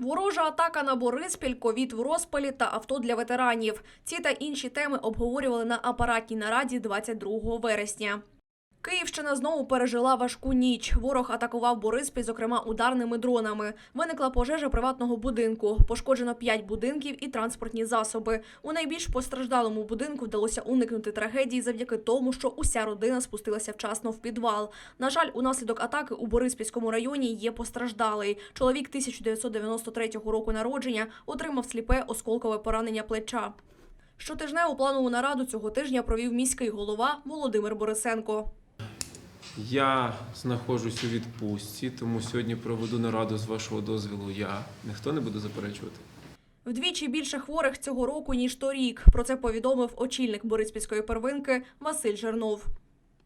Ворожа атака на Бориспіль, ковід в розпалі та авто для ветеранів. Ці та інші теми обговорювали на апаратній нараді 22 вересня. Київщина знову пережила важку ніч. Ворог атакував Бориспіль, зокрема ударними дронами. Виникла пожежа приватного будинку. Пошкоджено 5 будинків і транспортні засоби. У найбільш постраждалому будинку вдалося уникнути трагедії завдяки тому, що уся родина спустилася вчасно в підвал. На жаль, унаслідок атаки у Бориспільському районі є постраждалий. Чоловік 1993 року народження отримав сліпе осколкове поранення плеча. Щотижневу планову нараду цього тижня провів міський голова Володимир Борисенко. Я знаходжусь у відпустці, тому сьогодні проведу нараду з вашого дозволу я. Ніхто не буде заперечувати. Вдвічі більше хворих цього року ніж торік. Про це повідомив очільник Бориспільської первинки Василь Жернов.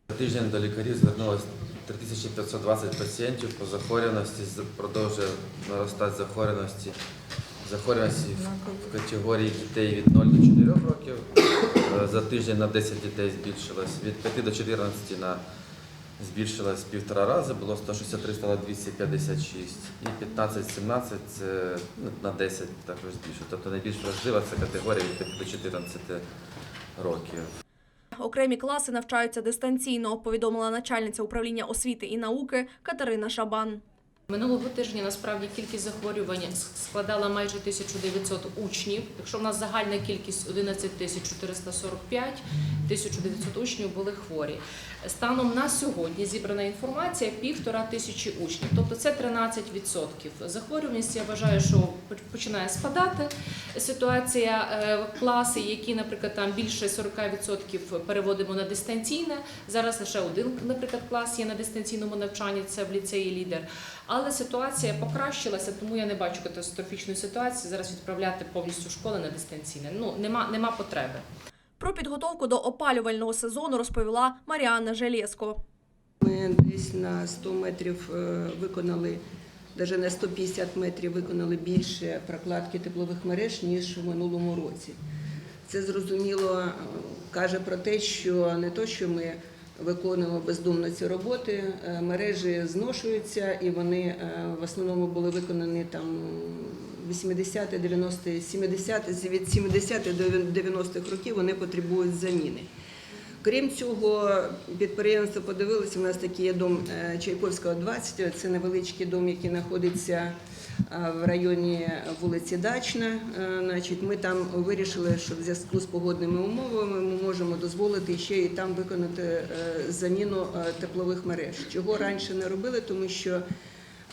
За тиждень до лікарів звернулось 3520 пацієнтів по захворюваності, продовжує наростати захворюваності. Захворюваності в- в категорії дітей від 0 до 4 років. Е, За тиждень на 10 дітей збільшилось, від 5 до 14 на збільшилось в півтора рази, було 163, стало 256. І 15-17 це ну, на 10 також збільшилось. Тобто найбільш важлива це категорія від 5 до 14 років. Окремі класи навчаються дистанційно, повідомила начальниця управління освіти і науки Катерина Шабан. Минулого тижня насправді кількість захворювань складала майже 1900 учнів. Якщо в нас загальна кількість 11 445, 1900 учнів були хворі. Станом на сьогодні зібрана інформація півтора тисячі учнів, тобто це 13%. Захворюваність я вважаю, що починає спадати. Ситуація е, класи, які, наприклад, там більше 40% переводимо на дистанційне. Зараз лише один, наприклад, клас є на дистанційному навчанні, це в ліцеї лідер. Але ситуація покращилася, тому я не бачу катастрофічної ситуації зараз відправляти повністю школи на дистанційне. Ну нема, нема потреби. Про підготовку до опалювального сезону розповіла Маріанна Желєско. Ми десь на 100 метрів е, виконали, навіть на 150 метрів виконали більше прокладки теплових мереж, ніж в минулому році. Це зрозуміло е, каже про те, що не то, що ми виконуємо бездумно ці роботи, е, мережі зношуються і вони е, в основному були виконані там 80 90 70 від 70 до 90-х років вони потребують заміни. Крім цього, підприємство подивилося. У нас такий є дом е, Чайковського, 20. Це невеличкий дом, який знаходиться в районі вулиці Дачна. Е, Значить, ми там вирішили, що в зв'язку з погодними умовами ми можемо дозволити ще і там виконати е, заміну е, теплових мереж. Чого раніше не робили, тому що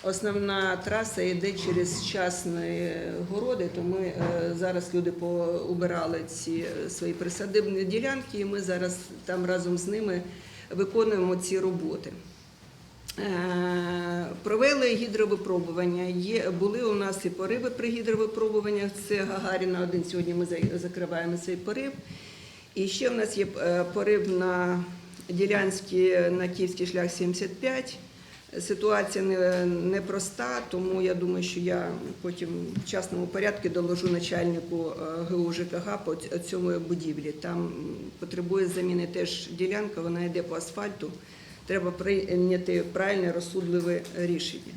Основна траса йде через частні городи, то ми е, зараз люди поубирали ці свої присадибні ділянки, і ми зараз там разом з ними виконуємо ці роботи. Е, Провели гідровипробування. Є, були у нас і пориви при гідровипробуваннях. Це Гагаріна один. Сьогодні ми закриваємо цей порив. І ще в нас є е, порив на Ділянській, на Київський шлях 75. Ситуація не- непроста, тому я думаю, що я потім в частному порядку доложу начальнику е, ГУ ЖКГ по цьому будівлі. Там потребує заміни теж ділянка, вона йде по асфальту. Треба прийняти правильне розсудливе рішення.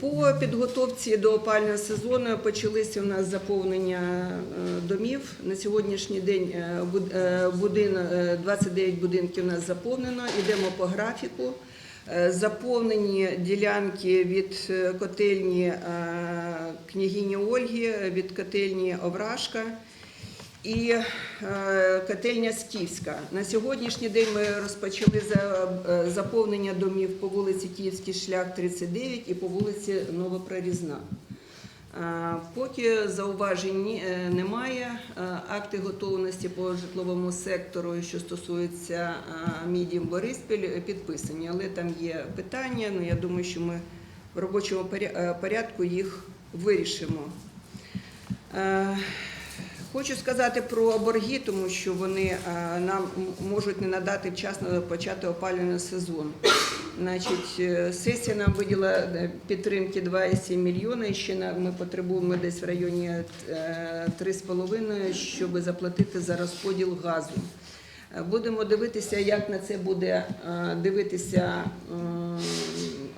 По підготовці до опального сезону почалися у нас заповнення е, домів. На сьогоднішній день е, буд- е, будин- е, 29 будинків у нас заповнено. Йдемо по графіку. Заповнені ділянки від котельні княгині Ольги, від котельні Овражка і е, котельня Скіфська. На сьогоднішній день ми розпочали е, заповнення домів по вулиці Київський шлях 39 і по вулиці Новопрорізна. Е, Поки зауважень немає. Акти готовності по житловому сектору, що стосується мідім Бориспіль, підписані, але там є питання. Ну я думаю, що ми в робочому порядку їх вирішимо. Хочу сказати про борги, тому що вони е, нам можуть не надати вчасно почати опалювальний сезон. Значить, е, сесія нам виділа е, підтримки 2,7 мільйона. І ще ми потребуємо десь в районі е, 3,5, щоб заплатити за розподіл газу. Будемо дивитися, як на це буде дивитися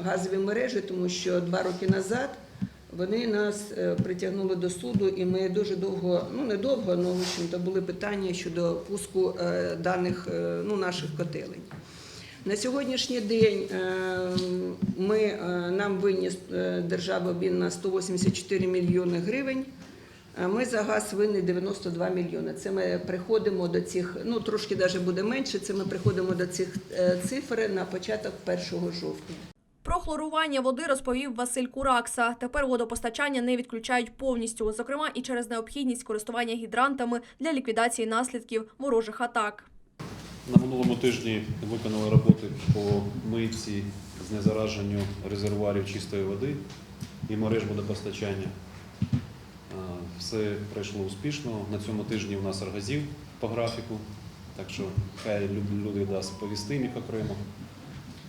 газові мережі, тому що два роки назад Вони нас е, притягнули до суду, і ми дуже довго, ну не довго, але в общем-то були питання щодо пуску е, даних е, ну, наших котелень. На сьогоднішній день ми, нам винні е, держава обмін 184 мільйони гривень. Ми за газ винні 92 мільйони. Це ми приходимо до цих, ну трошки навіть буде менше. Це ми приходимо до цих цифр на початок 1 жовтня. Про хлорування води розповів Василь Куракса. Тепер водопостачання не відключають повністю, зокрема і через необхідність користування гідрантами для ліквідації наслідків ворожих атак. На минулому тижні виконали роботи по митці, знезараженню резервуарів чистої води і мереж водопостачання. Все пройшло успішно. На цьому тижні у нас аргазів по графіку, так що хай люди дасть повісти їх окремо.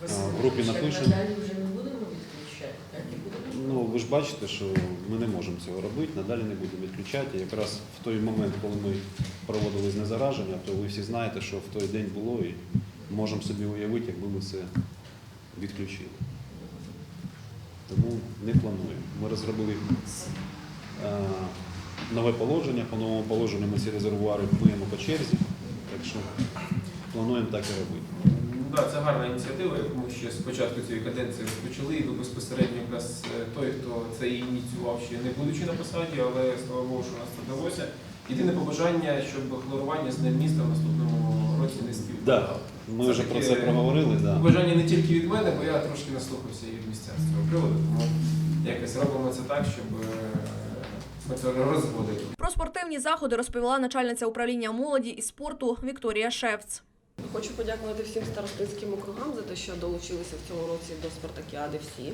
В групі напишемо. Надалі вже не будемо відключати. Ну, ви ж бачите, що ми не можемо цього робити, надалі не будемо відключати. Якраз в той момент, коли ми проводили знезараження, то ви всі знаєте, що в той день було і можемо собі уявити, якби ми це відключили. Тому не плануємо. Ми розробили е, нове положення. По новому положенню ми ці резервуари миємо по черзі, так що плануємо так і робити. Да, це гарна ініціатива, яку ми ще з початку цієї каденції розпочали. І ви безпосередньо якраз е, той, хто це ініціював ще не будучи на посаді, але слава Богу, що у нас це вдалося. Єдине побажання, щоб хлорування з ним міста в наступному році не співпадало. Да, ми Це вже про це проговорили. Да. Побажання не тільки від мене, бо я трошки наслухався і від місця з цього приводу, тому якось робимо це так, щоб е. Про спортивні заходи розповіла начальниця управління молоді і спорту Вікторія Шевц. Хочу подякувати всім старостинським округам за те, що долучилися в цьому році до спартакіади всі.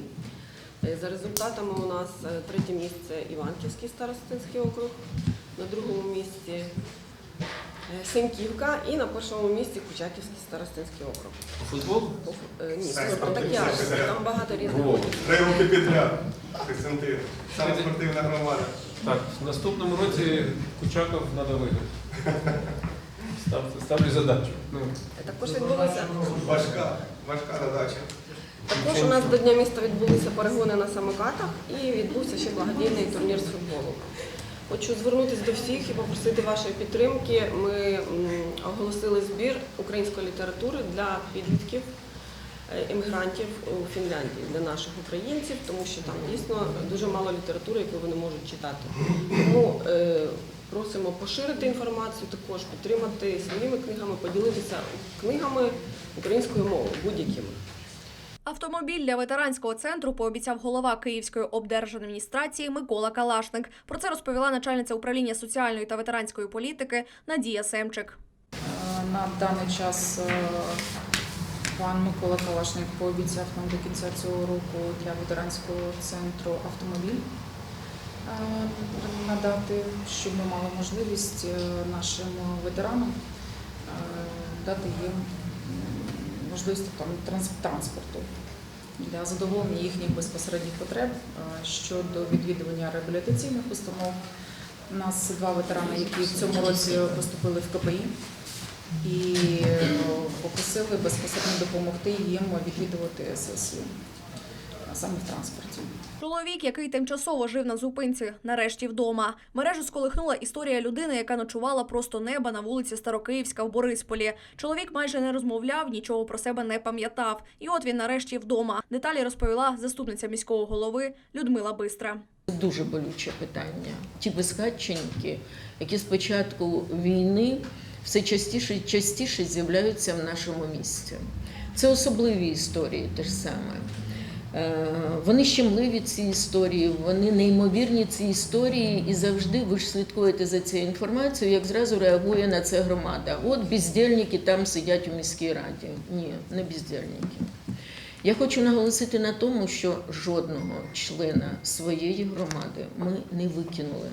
Е, За результатами у нас е, третє місце Іванківський старостинський округ, на другому місці е, Сеньківка і на першому місці Кучаківський старостинський округ. Футбол? Е, Ні, спартакіада. Там багато різних. Три роки підряд. Саме спортивна громада. Так, в наступному році Кучаков треба виграти. Ставлю, ставлю задачу. Ну, Також відбулося. Важка, важка задача. Також у нас до Дня міста відбулися перегони на самокатах і відбувся ще благодійний турнір з футболу. Хочу звернутися до всіх і попросити вашої підтримки. Ми м, оголосили збір української літератури для підлітків е, емігрантів у Фінляндії, для наших українців, тому що там дійсно дуже мало літератури, яку вони можуть читати. Тому е, просимо поширити інформацію, також підтримати своїми книгами, поділитися книгами українською мовою будь-якими. Автомобіль для ветеранського центру пообіцяв голова Київської облдержадміністрації Микола Калашник. Про це розповіла начальниця управління соціальної та ветеранської політики Надія Семчик. Е, На даний час е, пан Микола Калашник пообіцяв нам до кінця цього року для ветеранського центру автомобіль надати, щоб ми мали можливість е, нашим ветеранам е, дати їм можливість там, транс- транспорту для задоволення їхніх безпосередніх потреб е, щодо відвідування реабілітаційних установ. У нас два ветерани, які в цьому році поступили в КПІ і е, попросили безпосередньо допомогти їм відвідувати сесію саме в транспорті. Чоловік, який тимчасово жив на зупинці, нарешті вдома. Мережу сколихнула історія людини, яка ночувала просто неба на вулиці Старокиївська в Борисполі. Чоловік майже не розмовляв, нічого про себе не пам'ятав. І от він нарешті вдома. Деталі розповіла заступниця міського голови Людмила Бистра. Дуже болюче питання. Ті безхатченки, які з початку війни все частіше і частіше з'являються в нашому місті. Це особливі історії те ж саме. Е, Вони щемливі ці історії, вони неймовірні ці історії, і завжди ви ж слідкуєте за цією інформацією, як зразу реагує на це громада. От бездельники там сидять у міській раді. Ні, не бездельники. Я хочу наголосити на тому, що жодного члена своєї громади ми не викинули.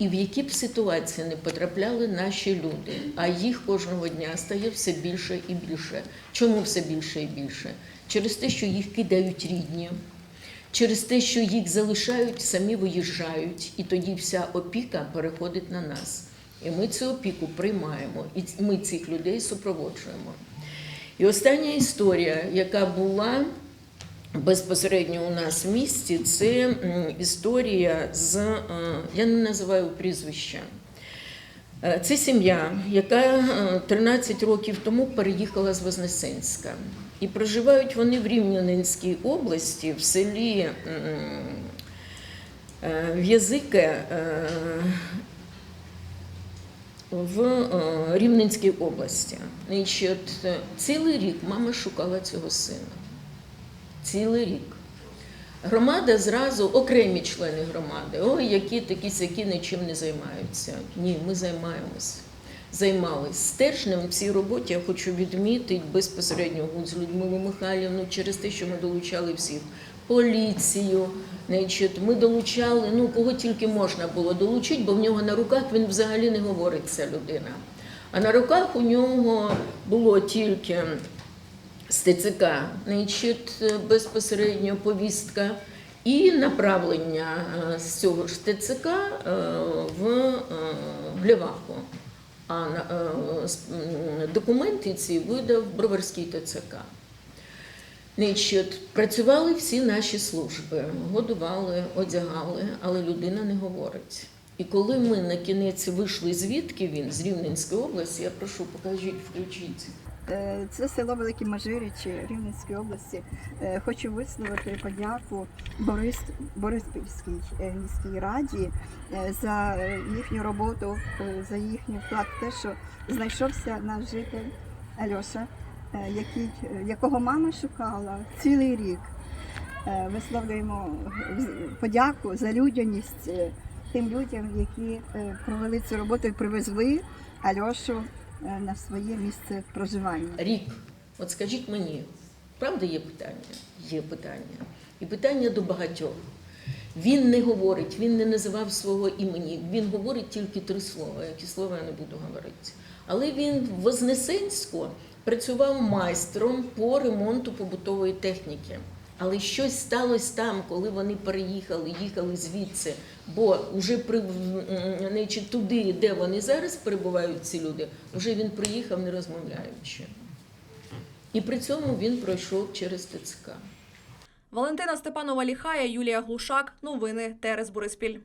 І в які б ситуації не потрапляли наші люди, а їх кожного дня стає все більше і більше. Чому все більше і більше? Через те, що їх кидають рідні, через те, що їх залишають, самі виїжджають, і тоді вся опіка переходить на нас. І ми цю опіку приймаємо, і ми цих людей супроводжуємо. І остання історія, яка була безпосередньо у нас в місті, це історія з, е, я не називаю прізвища. Е, Це сім'я, яка е, 13 років тому переїхала з Вознесенська. І проживають вони в Рівненській області, в селі е, В'язике е, в е, Рівненській області. Е, цілий рік мама шукала цього сина. Цілий рік. Громада зразу, окремі члени громади, ой, які такі сякі нічим не займаються. Ні, ми займаємось. Займались стержнем в цій роботі. Я хочу відмітити безпосередньо Гуць Людмилу Михайлівну через те, що ми долучали всіх поліцію. Значить, ми долучали, ну кого тільки можна було долучити, бо в нього на руках він взагалі не говорить ця людина. А на руках у нього було тільки з значить, безпосередньо повістка і направлення е, з цього ж ТЦК е, в е, Гляваху. А е, документи ці видав Броварський ТЦК. Значить, працювали всі наші служби, годували, одягали, але людина не говорить. І коли ми на кінець вийшли, звідки він з Рівненської області, я прошу, покажіть, включіть. Е, Це село Великі Мажиричі Рівненської області. Е, Хочу висловити подяку Борис, Бориспільській е, міській раді за їхню роботу, за їхній вклад те, що знайшовся наш житель Альоша, який, якого мама шукала цілий рік. Висловлюємо подяку за людяність тим людям, які провели цю роботу і привезли Альошу на своє місце проживання. Рік. От скажіть мені, правда є питання? Є питання. І питання до багатьох. Він не говорить, він не називав свого імені, він говорить тільки три слова, які слова я не буду говорити. Але він в Вознесенську працював майстром по ремонту побутової техніки. Але щось сталося там, коли вони переїхали, їхали звідси. Бо вже при, туди, де вони зараз перебувають, ці люди, вже він приїхав не розмовляючи. І при цьому він пройшов через ТЦК. Валентина Степанова Ліхая, Юлія Глушак. Новини Терес Бориспіль.